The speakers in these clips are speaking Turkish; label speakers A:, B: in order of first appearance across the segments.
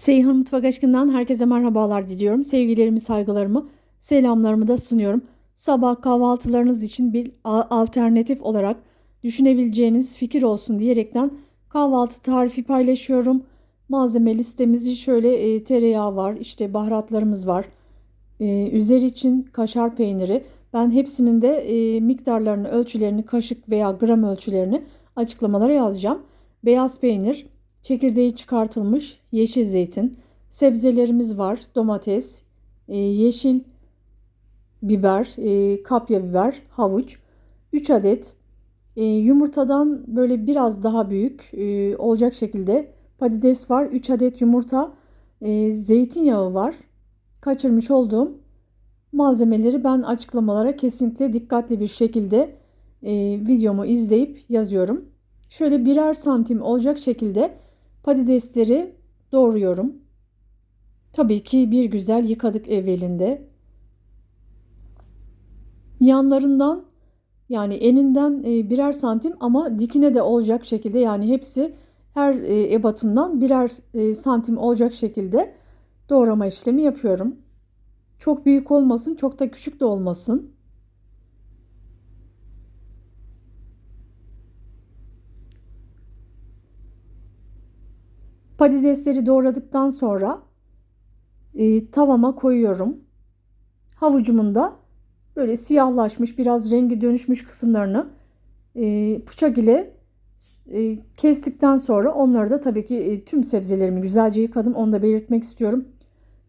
A: Seyhan Mutfak Aşkı'ndan herkese merhabalar diliyorum. Sevgilerimi, saygılarımı, selamlarımı da sunuyorum. Sabah kahvaltılarınız için bir alternatif olarak düşünebileceğiniz fikir olsun diyerekten kahvaltı tarifi paylaşıyorum. Malzeme listemizi şöyle e, tereyağı var, işte baharatlarımız var. E, üzeri için kaşar peyniri. Ben hepsinin de e, miktarlarını, ölçülerini, kaşık veya gram ölçülerini açıklamalara yazacağım. Beyaz peynir, çekirdeği çıkartılmış yeşil zeytin, sebzelerimiz var, domates, e, yeşil biber, e, kapya biber, havuç, 3 adet e, yumurtadan böyle biraz daha büyük olacak şekilde patates var, 3 adet yumurta, zeytinyağı var. Kaçırmış olduğum malzemeleri ben açıklamalara kesinlikle dikkatli bir şekilde videomu izleyip yazıyorum. Şöyle birer santim olacak şekilde patatesleri doğruyorum. Tabii ki bir güzel yıkadık evvelinde. Yanlarından yani eninden e, birer santim ama dikine de olacak şekilde yani hepsi her e, ebatından birer e, santim olacak şekilde doğrama işlemi yapıyorum. Çok büyük olmasın, çok da küçük de olmasın. Patatesleri doğradıktan sonra e, tavama koyuyorum. Havucumun da böyle siyahlaşmış, biraz rengi dönüşmüş kısımlarını e, bıçak ile e, kestikten sonra onları da tabii ki e, tüm sebzelerimi güzelce yıkadım. Onu da belirtmek istiyorum.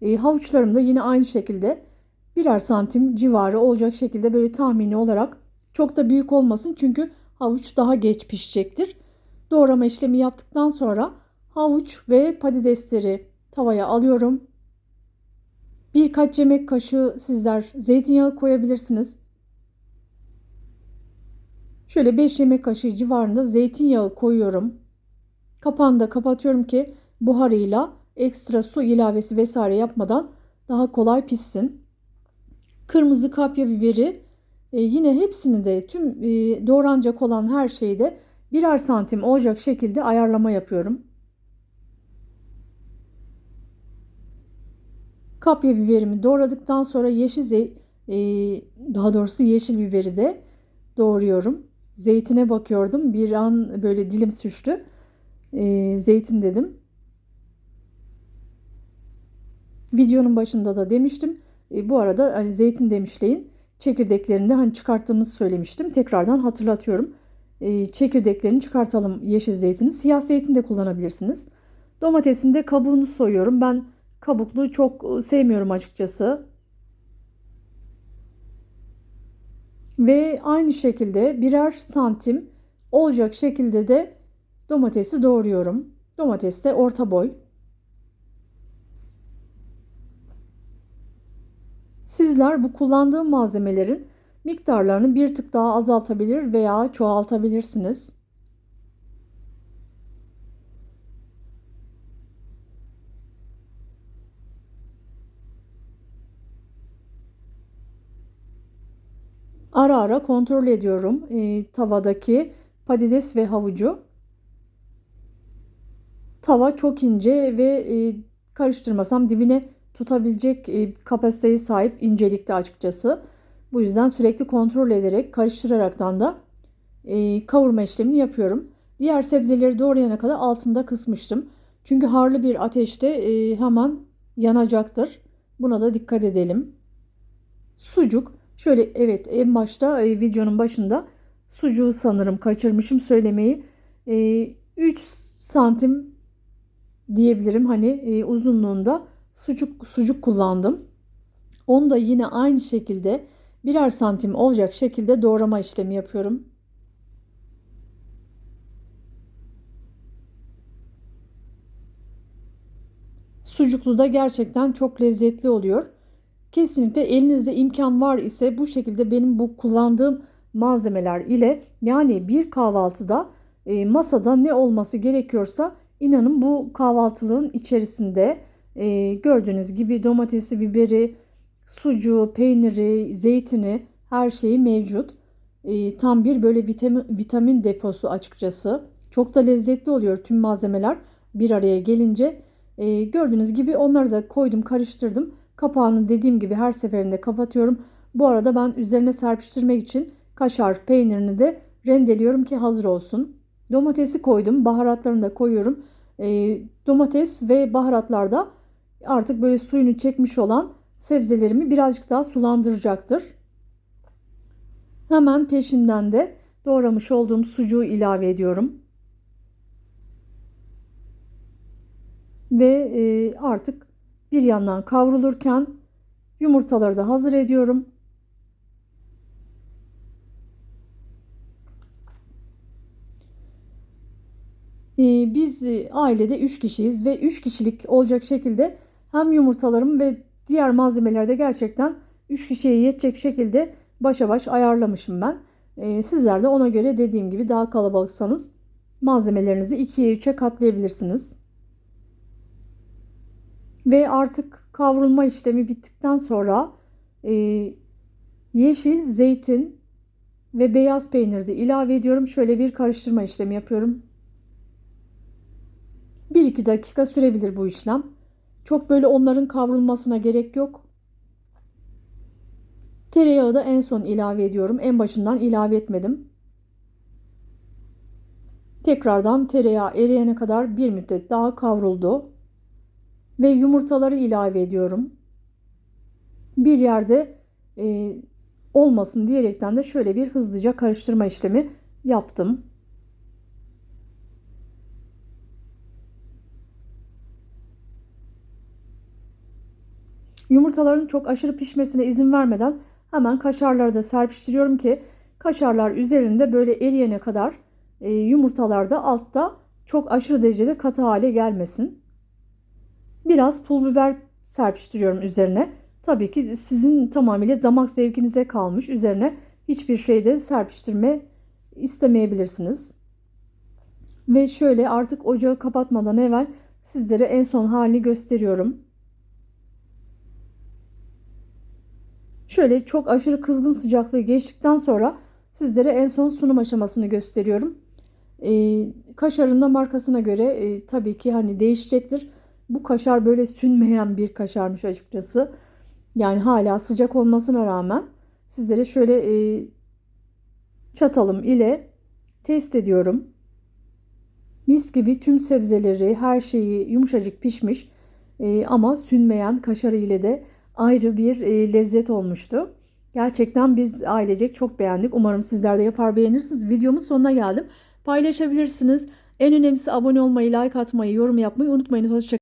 A: E, havuçlarım da yine aynı şekilde birer santim civarı olacak şekilde böyle tahmini olarak çok da büyük olmasın çünkü havuç daha geç pişecektir. Doğrama işlemi yaptıktan sonra havuç ve patatesleri tavaya alıyorum. Birkaç yemek kaşığı sizler zeytinyağı koyabilirsiniz. Şöyle 5 yemek kaşığı civarında zeytinyağı koyuyorum. Kapağını da kapatıyorum ki buharıyla ekstra su ilavesi vesaire yapmadan daha kolay pişsin. Kırmızı kapya biberi e, yine hepsini de tüm e, doğranacak olan her şeyi de birer santim olacak şekilde ayarlama yapıyorum. Kapya biberimi doğradıktan sonra yeşil zey e, daha doğrusu yeşil biberi de doğruyorum. Zeytine bakıyordum. Bir an böyle dilim süştü. E, zeytin dedim. Videonun başında da demiştim. E, bu arada hani zeytin demişleyin. Çekirdeklerini de hani çıkarttığımızı söylemiştim. Tekrardan hatırlatıyorum. E, çekirdeklerini çıkartalım yeşil zeytini. Siyah zeytin de kullanabilirsiniz. Domatesin de kabuğunu soyuyorum. Ben kabuklu çok sevmiyorum açıkçası. Ve aynı şekilde birer santim olacak şekilde de domatesi doğruyorum. Domates de orta boy. Sizler bu kullandığım malzemelerin miktarlarını bir tık daha azaltabilir veya çoğaltabilirsiniz. Ara ara kontrol ediyorum e, tavadaki patates ve havucu. Tava çok ince ve e, karıştırmasam dibine tutabilecek e, kapasiteye sahip incelikte açıkçası. Bu yüzden sürekli kontrol ederek karıştıraraktan da e, kavurma işlemini yapıyorum. Diğer sebzeleri doğrayana kadar altında kısmıştım. Çünkü harlı bir ateşte e, hemen yanacaktır. Buna da dikkat edelim. Sucuk. Şöyle evet en başta e, videonun başında sucuğu sanırım kaçırmışım söylemeyi. E, 3 santim diyebilirim hani e, uzunluğunda sucuk sucuk kullandım. Onu da yine aynı şekilde birer santim olacak şekilde doğrama işlemi yapıyorum. Sucuklu da gerçekten çok lezzetli oluyor. Kesinlikle elinizde imkan var ise bu şekilde benim bu kullandığım malzemeler ile yani bir kahvaltıda e, masada ne olması gerekiyorsa inanın bu kahvaltılığın içerisinde e, gördüğünüz gibi domatesi, biberi, sucuğu, peyniri, zeytini her şeyi mevcut. E, tam bir böyle vitamin, vitamin deposu açıkçası. Çok da lezzetli oluyor tüm malzemeler bir araya gelince. E, gördüğünüz gibi onları da koydum karıştırdım. Kapağını dediğim gibi her seferinde kapatıyorum. Bu arada ben üzerine serpiştirmek için kaşar peynirini de rendeliyorum ki hazır olsun. Domatesi koydum. Baharatlarını da koyuyorum. E, domates ve baharatlarda artık böyle suyunu çekmiş olan sebzelerimi birazcık daha sulandıracaktır. Hemen peşinden de doğramış olduğum sucuğu ilave ediyorum. Ve e, artık bir yandan kavrulurken yumurtaları da hazır ediyorum. E, biz e, ailede 3 kişiyiz ve 3 kişilik olacak şekilde hem yumurtalarım ve diğer malzemeleri de gerçekten 3 kişiye yetecek şekilde başa baş ayarlamışım ben. E, sizler de ona göre dediğim gibi daha kalabalıksanız malzemelerinizi 2'ye 3'e katlayabilirsiniz. Ve artık kavrulma işlemi bittikten sonra e, yeşil zeytin ve beyaz peynir de ilave ediyorum. Şöyle bir karıştırma işlemi yapıyorum. 1-2 dakika sürebilir bu işlem. Çok böyle onların kavrulmasına gerek yok. Tereyağı da en son ilave ediyorum. En başından ilave etmedim. Tekrardan tereyağı eriyene kadar bir müddet daha kavruldu. Ve yumurtaları ilave ediyorum. Bir yerde e, olmasın diyerekten de şöyle bir hızlıca karıştırma işlemi yaptım. Yumurtaların çok aşırı pişmesine izin vermeden hemen kaşarları da serpiştiriyorum ki kaşarlar üzerinde böyle eriyene kadar e, yumurtalar da altta çok aşırı derecede katı hale gelmesin. Biraz pul biber serpiştiriyorum üzerine. Tabii ki sizin tamamıyla damak zevkinize kalmış. Üzerine hiçbir şeyde serpiştirme istemeyebilirsiniz. Ve şöyle artık ocağı kapatmadan evvel sizlere en son halini gösteriyorum. Şöyle çok aşırı kızgın sıcaklığı geçtikten sonra sizlere en son sunum aşamasını gösteriyorum. Ee, kaşarın da markasına göre e, tabii ki hani değişecektir. Bu kaşar böyle sünmeyen bir kaşarmış açıkçası. Yani hala sıcak olmasına rağmen sizlere şöyle e, çatalım ile test ediyorum. Mis gibi tüm sebzeleri, her şeyi yumuşacık pişmiş e, ama sünmeyen kaşarı ile de ayrı bir e, lezzet olmuştu. Gerçekten biz ailecek çok beğendik. Umarım sizler de yapar beğenirsiniz. Videomun sonuna geldim. Paylaşabilirsiniz. En önemlisi abone olmayı, like atmayı, yorum yapmayı unutmayın. Hoşçakalın.